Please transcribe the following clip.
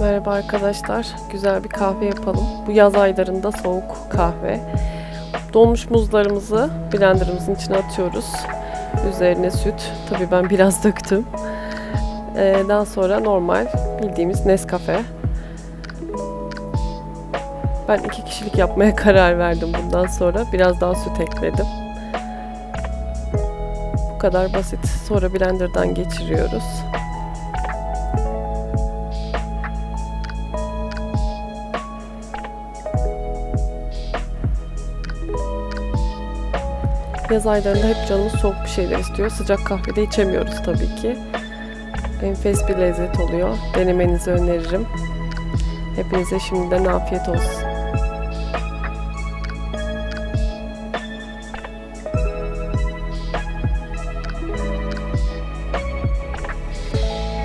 Merhaba arkadaşlar. Güzel bir kahve yapalım. Bu yaz aylarında soğuk kahve. Donmuş muzlarımızı blenderımızın içine atıyoruz. Üzerine süt. Tabii ben biraz döktüm. Ee, daha sonra normal bildiğimiz Nescafe. Ben iki kişilik yapmaya karar verdim bundan sonra. Biraz daha süt ekledim. Kadar basit. Sonra blenderdan geçiriyoruz. Yaz aylarında hep canımız soğuk bir şeyler istiyor. Sıcak kahve de içemiyoruz tabii ki. Enfes bir lezzet oluyor. Denemenizi öneririm. Hepinize şimdiden afiyet olsun.